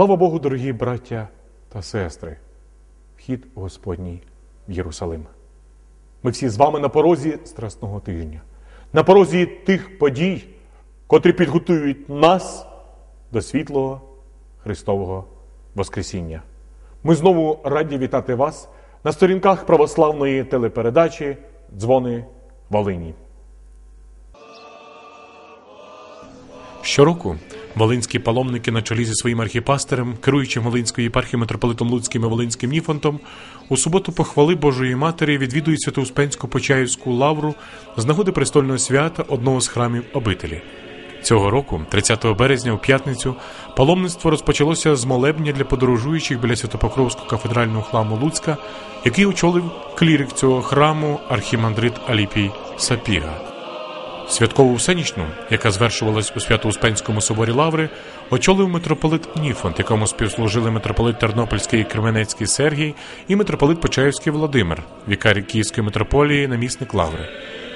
Слава Богу, дорогі браття та сестри, вхід Господній в Єрусалим. Ми всі з вами на порозі Страсного тижня, на порозі тих подій, котрі підготують нас до світлого Христового Воскресіння. Ми знову раді вітати вас на сторінках православної телепередачі Дзвони Волині. Щороку волинські паломники на чолі зі своїм архіпастерем, керуючим Волинською єпархією митрополитом Луцьким і Волинським Ніфонтом, у суботу похвали Божої Матері відвідують Святоуспенську Почаївську лавру з нагоди престольного свята одного з храмів обителі. Цього року, 30 березня, у п'ятницю, паломництво розпочалося з молебня для подорожуючих біля Святопокровського кафедрального храму Луцька, який очолив клірик цього храму архімандрит Аліпій Сапіга. Святкову всенічну, яка звершувалась у Свято-Успенському соборі Лаври, очолив митрополит Ніфонт, якому співслужили митрополит Тернопільський і Кременецький Сергій і митрополит Почаївський Володимир, вікарій Київської митрополії, намісник Лаври.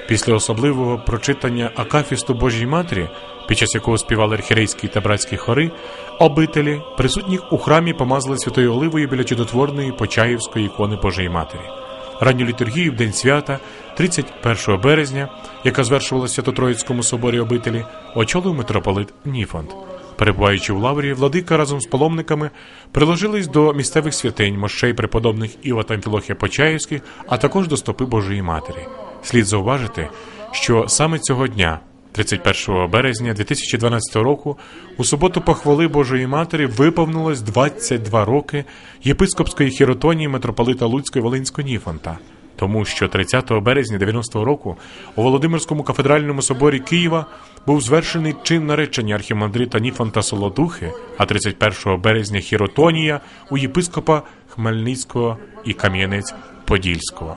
Після особливого прочитання Акафісту Божій Матері, під час якого співали архірейські та братські хори, обителі, присутніх у храмі помазали святою оливою біля чудотворної Почаївської ікони Божої Матері. Ранню літургію в день свята, 31 березня, яка звершувалася в Свято-Троїцькому соборі обителі, очолив митрополит Ніфонт. Перебуваючи в лаврі, владика разом з паломниками приложились до місцевих святинь мощей преподобних Іва та Амфілохія Почаївських, а також до стопи Божої Матері. Слід зауважити, що саме цього дня, 31 березня 2012 року, у суботу похвали Божої Матері виповнилось 22 роки єпископської хіротонії митрополита Луцької Волинського Ніфонта. Тому що 30 березня 90-го року у Володимирському кафедральному соборі Києва був звершений чин наречення архімандрита Ніфонта Солодухи, а 31 березня хіротонія у єпископа Хмельницького і Кам'янець-Подільського.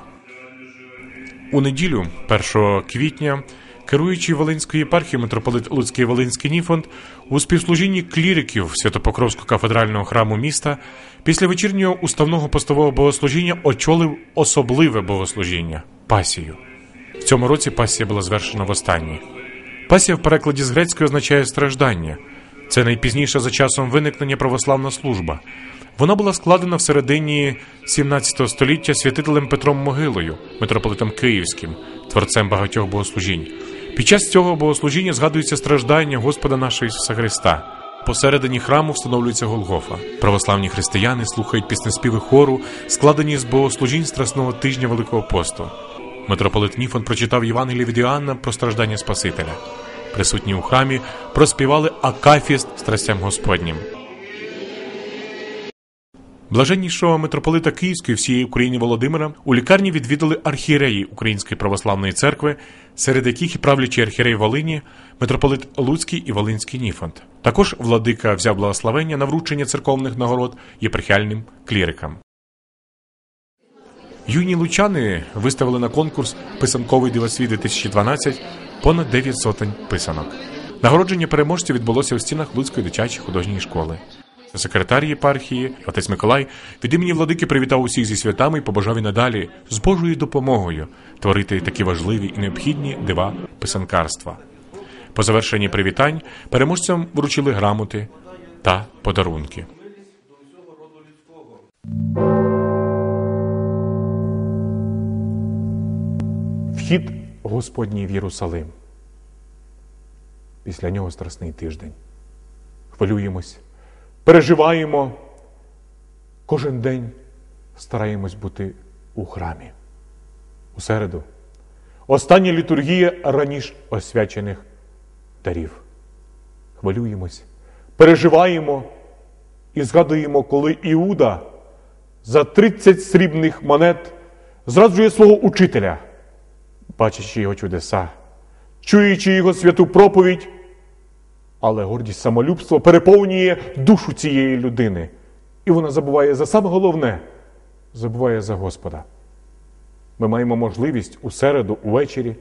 У неділю, 1 квітня, керуючий Волинської єпархії митрополит Луцький Волинський Ніфонд у співслужінні кліриків Святопокровського кафедрального храму міста після вечірнього уставного постового богослужіння очолив особливе богослужіння пасію. В цьому році пасія була звершена востаннє. Пасія в перекладі з грецької означає страждання. Це найпізніша за часом виникнення православна служба. Вона була складена в середині 17 століття святителем Петром Могилою, митрополитом Київським, творцем багатьох богослужінь. Під час цього богослужіння згадується страждання Господа нашого Ісуса Христа. Посередині храму встановлюється Голгофа. Православні християни слухають піснеспіви хору, складені з богослужінь Страсного тижня Великого посту. Митрополит Ніфон прочитав Євангеліє від Іоанна про страждання Спасителя. Присутні у храмі проспівали Акафіст страстям Господнім. Блаженнішого митрополита Київської всієї України Володимира у лікарні відвідали архієреї Української православної церкви, серед яких і правлячий архієрей Волині, митрополит Луцький і Волинський Ніфонт. Також владика взяв благословення на вручення церковних нагород єпархіальним клірикам. Юні лучани виставили на конкурс Писанковий дивосвіт 2012 понад 9 сотень писанок. Нагородження переможців відбулося у стінах Луцької дитячої художньої школи. Секретар єпархії, отець Миколай, від імені владики привітав усіх зі святами і побажав і надалі з Божою допомогою творити такі важливі і необхідні дива писанкарства. По завершенні привітань переможцям вручили грамоти та подарунки. Вхід Господній в Єрусалим. Після нього страсний тиждень. Хвилюємось переживаємо кожен день, стараємось бути у храмі. У середу. Остання літургія раніше освячених дарів. Хвилюємось, переживаємо і згадуємо, коли Іуда за 30 срібних монет зраджує свого учителя, бачачи його чудеса, чуючи його святу проповідь. Але гордість самолюбства переповнює душу цієї людини. І вона забуває за саме головне забуває за Господа. Ми маємо можливість у середу, увечері,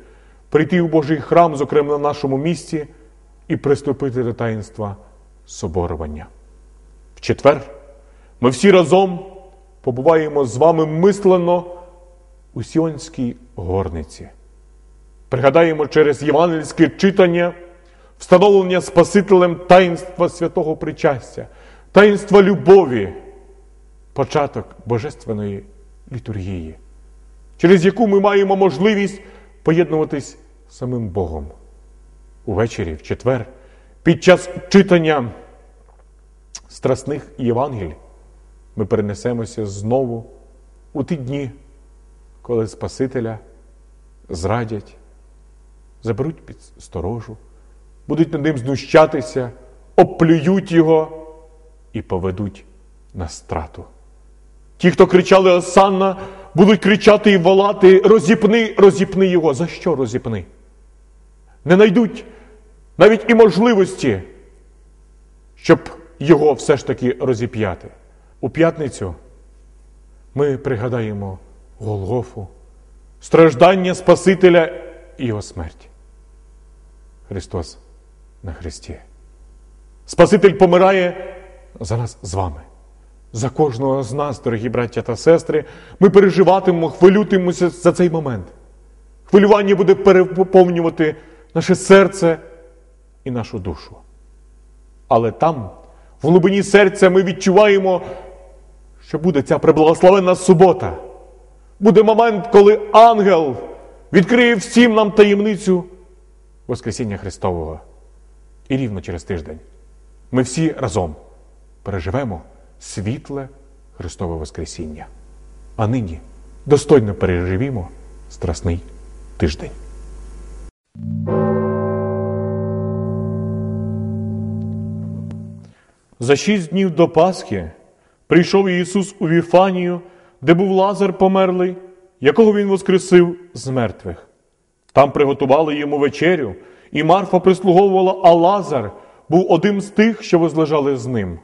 прийти у Божий храм, зокрема на нашому місці, і приступити до таїнства соборування. В четвер ми всі разом побуваємо з вами мислено у Сіонській горниці. Пригадаємо через євангельське читання встановлення Спасителем таїнства святого причастя, таїнства любові, початок божественної літургії, через яку ми маємо можливість поєднуватись з самим Богом. Увечері, в четвер, під час читання страсних Євангель, ми перенесемося знову у ті дні, коли Спасителя зрадять, заберуть під сторожу, будуть над ним знущатися, оплюють його і поведуть на страту. Ті, хто кричали Осанна, будуть кричати і волати розіпни, розіпни його. За що розіпни? Не найдуть навіть і можливості, щоб його все ж таки розіп'яти. У п'ятницю ми пригадаємо Голгофу, страждання Спасителя і Його смерть. Христос на Христі. Спаситель помирає за нас з вами. За кожного з нас, дорогі браття та сестри, ми переживатимемо, хвилютимемося за цей момент. Хвилювання буде переповнювати наше серце і нашу душу. Але там, в глибині серця, ми відчуваємо, що буде ця преблагословенна субота. Буде момент, коли ангел відкриє всім нам таємницю Воскресіння Христового. І рівно через тиждень ми всі разом переживемо світле Христове Воскресіння. А нині достойно переживімо страсний тиждень. За шість днів до Пасхи прийшов Ісус у Віфанію, де був Лазар померлий, якого Він воскресив з мертвих. Там приготували йому вечерю, і Марфа прислуговувала, а Лазар був одним з тих, що возлежали з ним.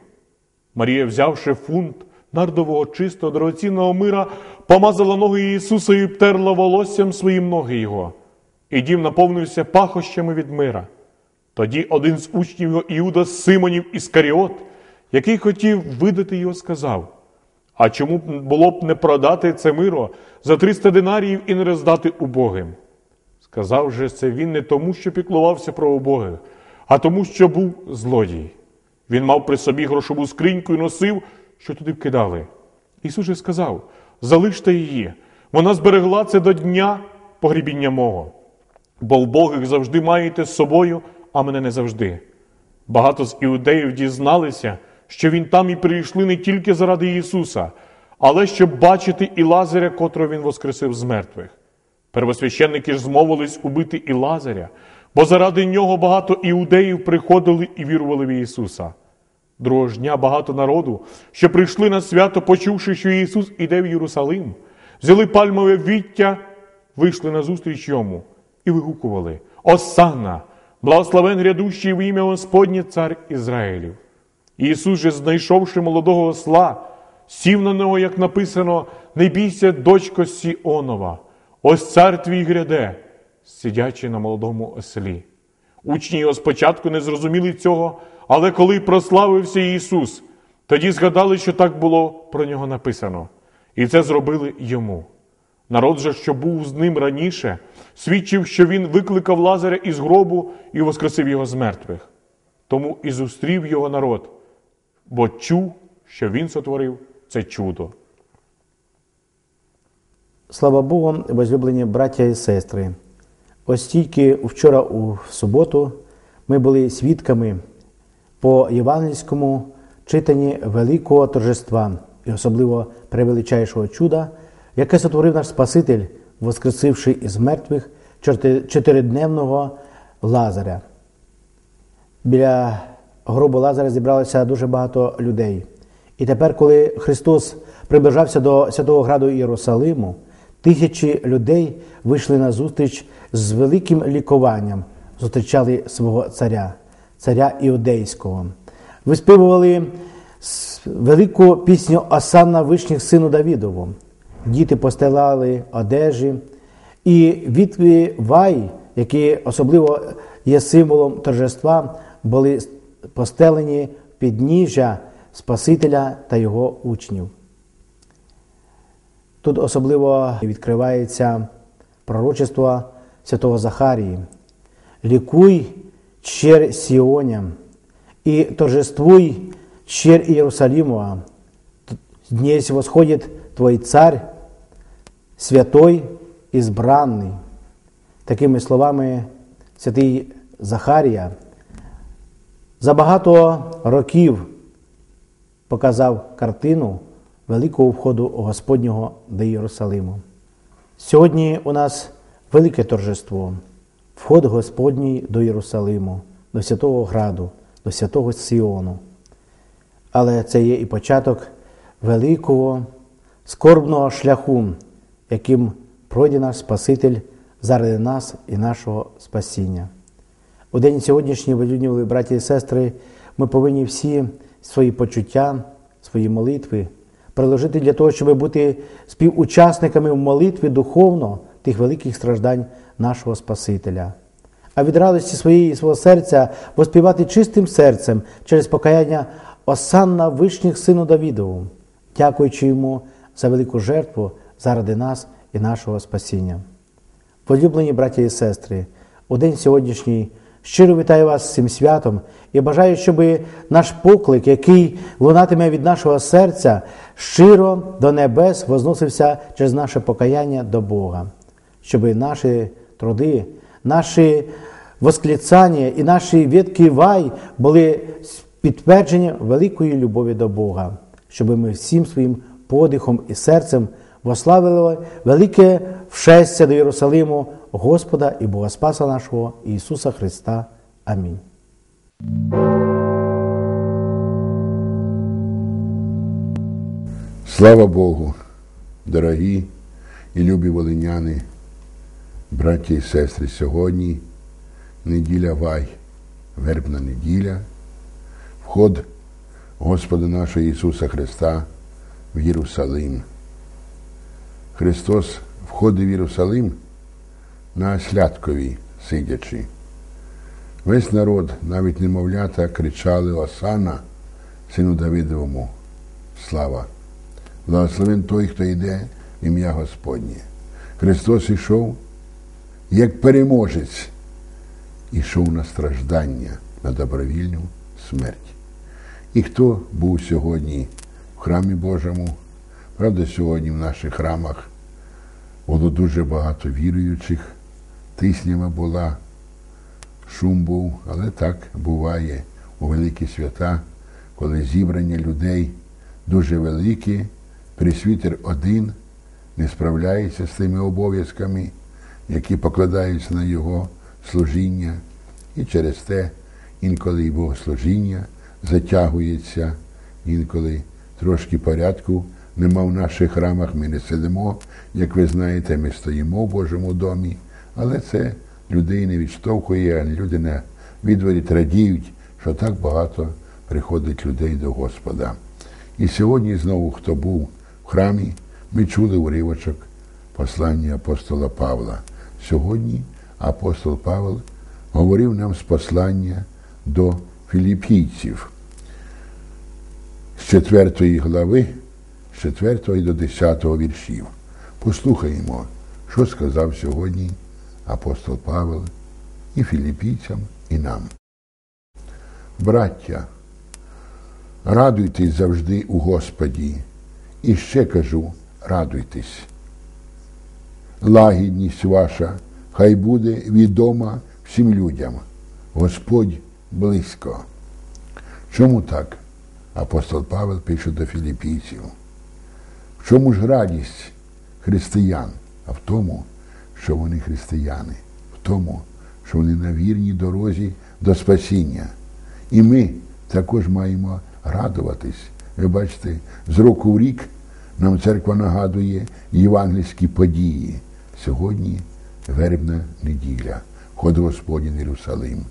Марія, взявши фунт нардового чистого дорогоцінного мира, помазала ноги Ісуса і обтерла волоссям своїм ноги Його, і дім наповнився пахощами від мира. Тоді один з учнів його Іуда Симонів Іскаріот, який хотів видати його, сказав: А чому було б не продати це миро за 300 динаріїв і не роздати убогим? Сказав же це він не тому, що піклувався про убогих, а тому, що був злодій. Він мав при собі грошову скриньку і носив, що туди вкидали. Ісус же сказав: залиште її, вона зберегла це до дня погрібіння мого. Бо вбогих завжди маєте з собою, а мене не завжди. Багато з іудеїв дізналися, що він там і прийшли не тільки заради Ісуса, але щоб бачити і Лазаря, котрого Він воскресив з мертвих. Первосвященники ж змовились убити і Лазаря, бо заради нього багато іудеїв приходили і вірували в Ісуса. Другого ж дня багато народу, що прийшли на свято, почувши, що Ісус іде в Єрусалим, взяли пальмове віття, вийшли назустріч йому і вигукували: Осанна! Благословен грядущий в ім'я Господнє цар Ізраїлів. Ісус же, знайшовши молодого осла, сів на нього, як написано: Не бійся, дочко Сіонова, ось цар твій гряде, сидячи на молодому ослі. Учні його спочатку не зрозуміли цього, але коли прославився Ісус, тоді згадали, що так було про нього написано, і це зробили йому. Народ же, що був з ним раніше, свідчив, що він викликав Лазаря із гробу і воскресив його з мертвих. Тому і зустрів його народ, бо чув, що він сотворив це чудо. Слава Богу, возлюблені браття і сестри. Ось тільки вчора у суботу ми були свідками по євангельському читанні великого торжества і особливо превеличайшого чуда, яке сотворив наш Спаситель, воскресивши із мертвих чотиридневного Лазаря. Біля гробу Лазаря зібралося дуже багато людей. І тепер, коли Христос приближався до святого граду Єрусалиму, тисячі людей вийшли на зустріч з великим лікуванням, зустрічали свого царя, царя Іудейського. Виспівували велику пісню Осанна вишніх сину Давідову. Діти постелали одежі, і вітві вай, які особливо є символом торжества, були постелені підніжжя Спасителя та його учнів. Тут особливо відкривається пророчество святого Захарії. Лікуй чер Сіоня і торжествуй щер Иерусалимова, днесь восходит Твой Царь, святой, избранний. Такими словами святий Захарія за багато років показав картину великого входу Господнього до Єрусалиму. Сьогодні у нас велике торжество, вход Господній до Єрусалиму, до Святого Граду, до Святого Сіону. Але це є і початок великого скорбного шляху, яким пройде наш Спаситель заради нас і нашого спасіння. У день сьогоднішній, велюдні браті і сестри, ми повинні всі свої почуття, свої молитви приложити для того, щоб бути співучасниками в молитві духовно тих великих страждань нашого Спасителя. А від радості своєї і свого серця воспівати чистим серцем через покаяння Осанна Вишніх сину Давідову, дякуючи йому за велику жертву заради нас і нашого спасіння. Полюблені браті і сестри, у день сьогоднішній щиро вітаю вас з цим святом. І бажаю, щоб наш поклик, який лунатиме від нашого серця, щиро до небес возносився через наше покаяння до Бога, щоб наші труди, наші восклицання і наші відки вай були підтверджені великої любові до Бога, щоб ми всім своїм подихом і серцем вославили велике вшестя до Єрусалиму Господа і Бога Спаса нашого Ісуса Христа. Амінь. Слава Богу, дорогі і любі волиняни, браті і сестри, сьогодні неділя Вай, вербна неділя, вход Господа нашого Ісуса Христа в Єрусалим. Христос входив в Єрусалим на слядкові сидячи. Весь народ, навіть немовлята, кричали Осана, сину Давидовому, слава! Благословен той, хто йде в ім'я Господнє. Христос ішов як переможець, ішов на страждання, на добровільну смерть. І хто був сьогодні в храмі Божому? Правда, сьогодні в наших храмах було дуже багато віруючих, тиснява була, шум був, але так буває у великі свята, коли зібрання людей дуже велике, присвітер один не справляється з тими обов'язками, які покладаються на його служіння, і через те інколи і богослужіння затягується, інколи трошки порядку нема в наших храмах, ми не сидимо, як ви знаєте, ми стоїмо в Божому домі, але це людей не відштовхує, а люди на відворі радіють, що так багато приходить людей до Господа. І сьогодні знову, хто був в храмі, ми чули уривочок послання апостола Павла. Сьогодні апостол Павел говорив нам з послання до філіпійців з 4 глави, з 4 до 10 віршів. Послухаємо, що сказав сьогодні апостол Павел і філіпійцям, і нам. Браття, радуйтесь завжди у Господі, і ще кажу, радуйтесь. Лагідність ваша хай буде відома всім людям. Господь близько. Чому так? Апостол Павел пише до філіпійців. Чому ж радість християн? А в тому, що вони християни, в тому, що вони на вірній дорозі до спасіння. І ми також маємо радуватись. Ви бачите, з року в рік нам церква нагадує євангельські події. Сьогодні вербна неділя, ход Господній Єрусалим.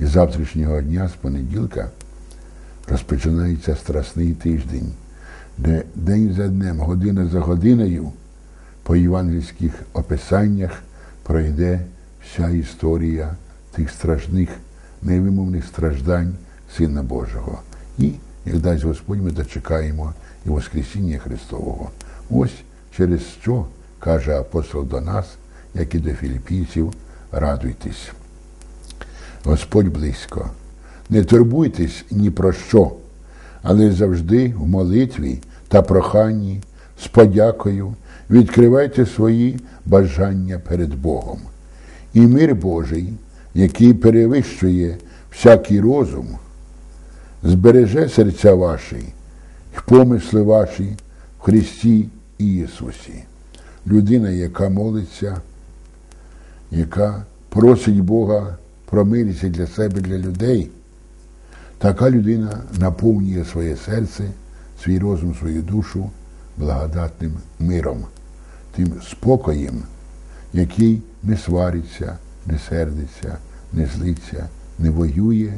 І з завтрашнього дня, з понеділка, розпочинається страсний тиждень, де день за днем, година за годиною по євангельських описаннях пройде вся історія тих страшних, невимовних страждань Сина Божого. І, як дасть Господь, ми дочекаємо і Воскресіння Христового. Ось через що каже апостол до нас, як і до філіппійців, радуйтесь. Господь близько. Не турбуйтесь ні про що, але завжди в молитві та проханні з подякою відкривайте свої бажання перед Богом. І мир Божий, який перевищує всякий розум, збереже серця ваші і помисли ваші в Христі Ісусі. Людина, яка молиться, яка просить Бога про милість для себе, для людей, така людина наповнює своє серце, свій розум, свою душу благодатним миром, тим спокоєм, який не свариться, не сердиться, не злиться, не воює,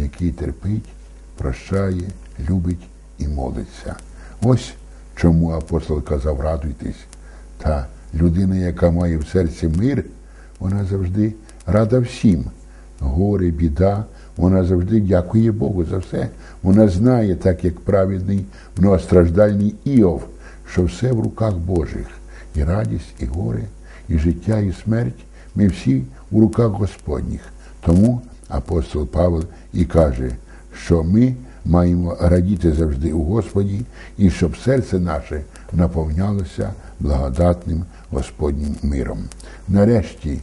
який терпить, прощає, любить і молиться. Ось чому апостол казав, радуйтесь. Та людина, яка має в серці мир, вона завжди рада всім. Горе, біда, вона завжди дякує Богу за все. Вона знає, так як праведний, многостраждальний Іов, що все в руках Божих. І радість, і горе, і життя, і смерть. Ми всі у руках Господніх. Тому апостол Павел і каже, що ми маємо радіти завжди у Господі, і щоб серце наше наповнялося благодатним Господнім миром. Нарешті,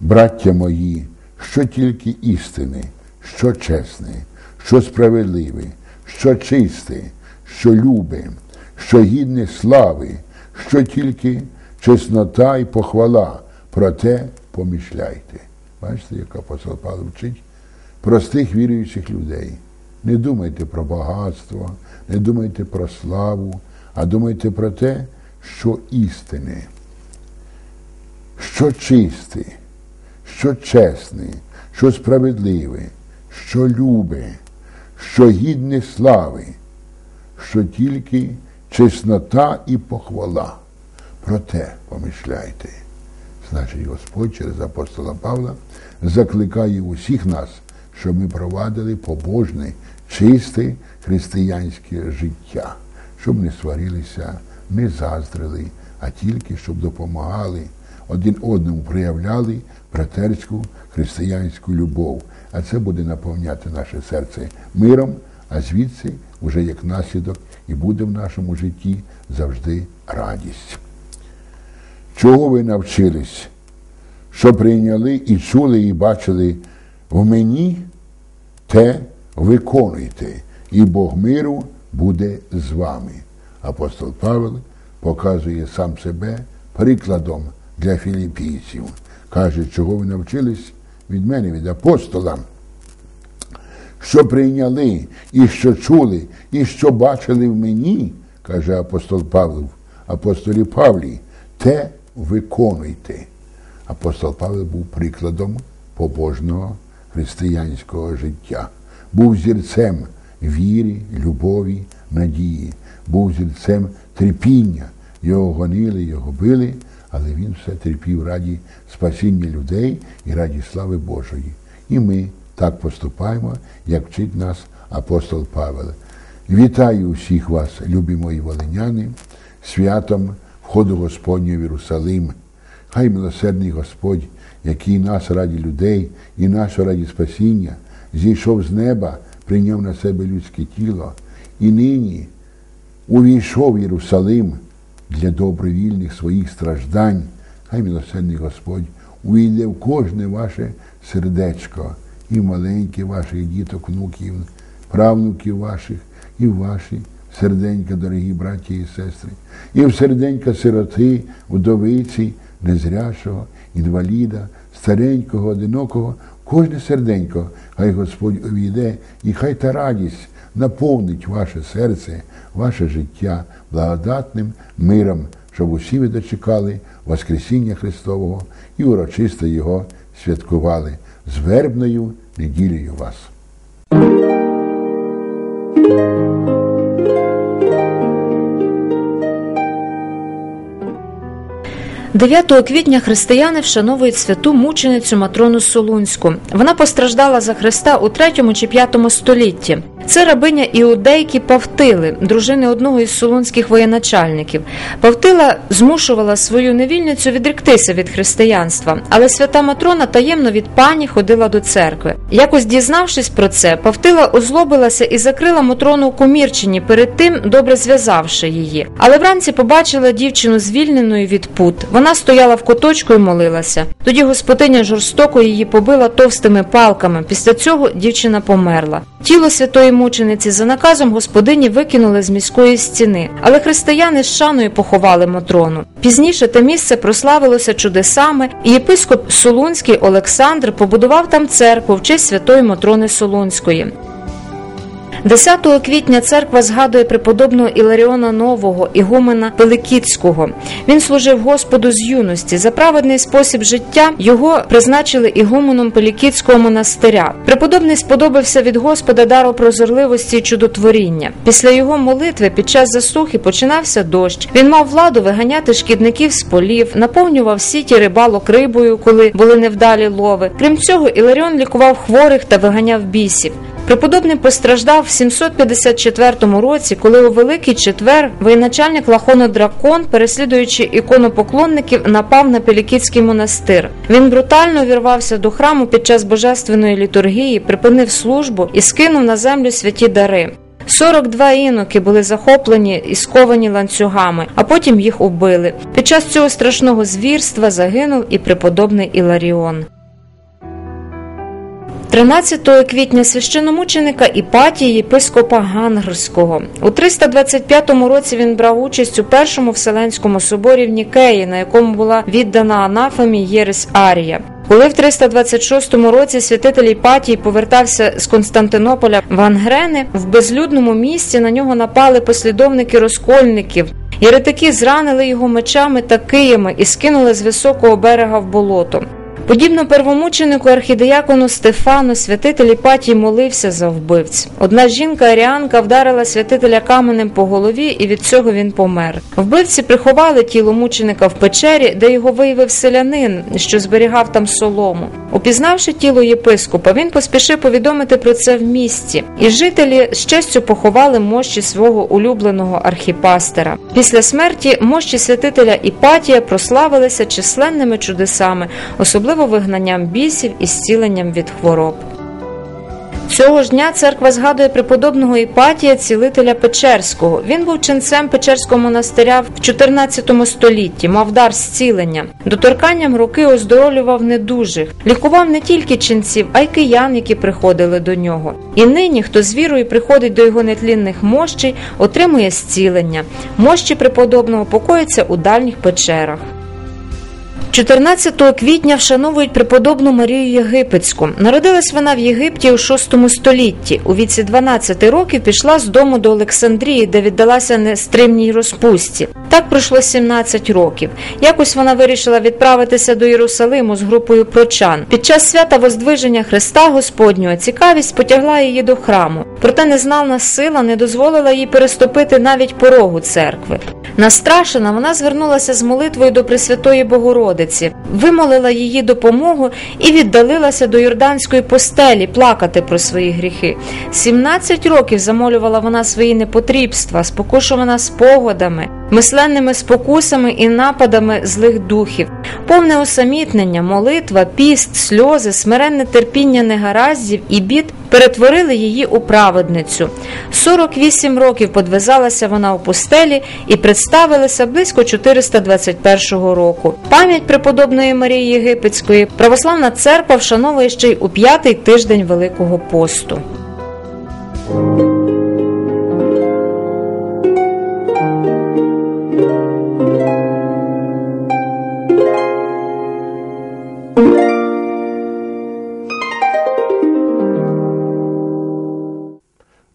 браття мої, що тільки істини, що чесне, що справедливе, що чисте, що любе, що гідне слави, що тільки чеснота і похвала, про те помішляйте. Бачите, як апостол Павло вчить простих віруючих людей. Не думайте про багатство, не думайте про славу, а думайте про те, що істине, що чисте, що чесне, що справедливе, що любе, що гідне слави, що тільки чеснота і похвала. Про те помишляйте. Значить, Господь через апостола Павла закликає усіх нас, щоб ми провадили побожне, чисте християнське життя, щоб не сварилися, не заздрили, а тільки щоб допомагали, один одному проявляли братерську християнську любов. А це буде наповняти наше серце миром, а звідси, вже як наслідок, і буде в нашому житті завжди радість. Чого ви навчились? Що прийняли і чули, і бачили в мені, те виконуйте, і Бог миру буде з вами. Апостол Павел показує сам себе прикладом для філіппійців. Каже, чого ви навчились від мене, від апостола, що прийняли, і що чули, і що бачили в мені, каже апостол Павлов, апостолі Павлі, те виконуйте. Апостол Павло був прикладом побожного християнського життя, був зірцем віри, любові, надії, був зірцем терпіння. Його гонили, його били, але він все терпів раді спасіння людей і раді слави Божої. І ми так поступаємо, як вчить нас апостол Павел. Вітаю усіх вас, любі мої волиняни, святом входу Господнього в Єрусалим. Хай милосердний Господь, який нас раді людей і нашого раді спасіння, зійшов з неба, прийняв на себе людське тіло і нині увійшов в Єрусалим для добровільних своїх страждань. Хай милосердний Господь увійде в кожне ваше сердечко, і маленьке ваших діток, внуків, правнуків ваших, і в ваші серденька, дорогі браті і сестри, і в серденька сироти, вдовиці, незрячого, інваліда, старенького, одинокого, кожне серденько, хай Господь увійде, і хай та радість наповнить ваше серце, ваше життя благодатним миром, щоб усі ви дочекали Воскресіння Христового і урочисто Його святкували з вербною неділею вас. 9 квітня християни вшановують святу мученицю Матрону Солунську. Вона постраждала за Христа у 3 чи 5 столітті. Це рабиня іудейки Павтили, дружини одного із солунських воєначальників. Павтила змушувала свою невільницю відректися від християнства, але свята Матрона таємно від пані ходила до церкви. Якось дізнавшись про це, Павтила озлобилася і закрила Матрону у комірчині, перед тим добре зв'язавши її. Але вранці побачила дівчину звільненою від пут. Вона стояла в куточку і молилася. Тоді господиня жорстоко її побила товстими палками. Після цього дівчина померла. Тіло святої мучениці за наказом господині викинули з міської стіни, але християни з шаною поховали Матрону. Пізніше те місце прославилося чудесами, і єпископ Солунський Олександр побудував там церкву в честь святої Матрони Солунської. 10 квітня церква згадує преподобного Іларіона Нового, ігумена Пеликіцького. Він служив Господу з юності. За праведний спосіб життя його призначили ігуменом Пелікіцького монастиря. Преподобний сподобався від Господа дару прозорливості і чудотворіння. Після його молитви під час засухи починався дощ. Він мав владу виганяти шкідників з полів, наповнював сіті рибалок рибою, коли були невдалі лови. Крім цього, Іларіон лікував хворих та виганяв бісів. Преподобний постраждав в 754 році, коли у Великий Четвер воєначальник Лахоно Дракон, переслідуючи іконопоклонників, напав на Пелікітський монастир. Він брутально увірвався до храму під час божественної літургії, припинив службу і скинув на землю святі дари. 42 іноки були захоплені і сковані ланцюгами, а потім їх убили. Під час цього страшного звірства загинув і преподобний Іларіон. 13 квітня священомученика Іпатії єпископа Гангрського. У 325 році він брав участь у першому Вселенському соборі в Нікеї, на якому була віддана анафемі Єресь Арія. Коли в 326 році святитель Іпатій повертався з Константинополя в Ангрени, в безлюдному місці на нього напали послідовники розкольників. Єретики зранили його мечами та киями і скинули з високого берега в болото. Подібно первомученику архідеякону Стефану, святитель Іпатій молився за вбивць. Одна жінка аріанка вдарила святителя каменем по голові, і від цього він помер. Вбивці приховали тіло мученика в печері, де його виявив селянин, що зберігав там солому. Упізнавши тіло єпископа, він поспішив повідомити про це в місті, і жителі з честю поховали мощі свого улюбленого архіпастера. Після смерті мощі святителя Іпатія прославилися численними чудесами, особливо вигнанням бісів і зціленням від хвороб. Цього ж дня церква згадує преподобного Іпатія, цілителя Печерського. Він був ченцем Печерського монастиря в 14 столітті, мав дар зцілення. Доторканням руки оздоровлював недужих, лікував не тільки ченців, а й киян, які приходили до нього. І нині, хто з вірою приходить до його нетлінних мощей, отримує зцілення. Мощі преподобного покояться у дальніх печерах. 14 квітня вшановують преподобну Марію Єгипетську. Народилась вона в Єгипті у 6 столітті. У віці 12 років пішла з дому до Олександрії, де віддалася нестримній розпусті. Так пройшло 17 років. Якось вона вирішила відправитися до Єрусалиму з групою прочан. Під час свята Воздвиження Христа Господнього цікавість потягла її до храму. Проте незнана сила не дозволила їй переступити навіть порогу церкви. Настрашена, вона звернулася з молитвою до Пресвятої Богородиці, вимолила її допомогу і віддалилася до юрданської постелі плакати про свої гріхи. 17 років замолювала вона свої непотрібства, спокушувана спогадами, мисленними спокусами і нападами злих духів, повне усамітнення, молитва, піст, сльози, смиренне терпіння негараздів і бід перетворили її у праведницю. 48 років подвизалася вона у пустелі і представилася близько 421 року. Пам'ять преподобної Марії Єгипетської православна церква вшановує ще й у п'ятий тиждень Великого посту.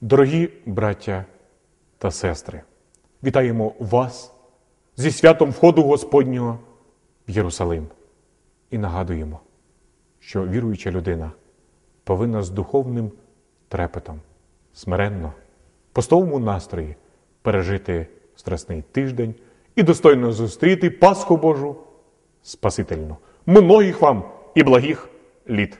Дорогі браття та сестри, вітаємо вас зі святом входу Господнього в Єрусалим і нагадуємо, що віруюча людина повинна з духовним трепетом, смиренно, постовому настрої пережити страсний тиждень і достойно зустріти Пасху Божу спасительну. Многих вам і благих літ.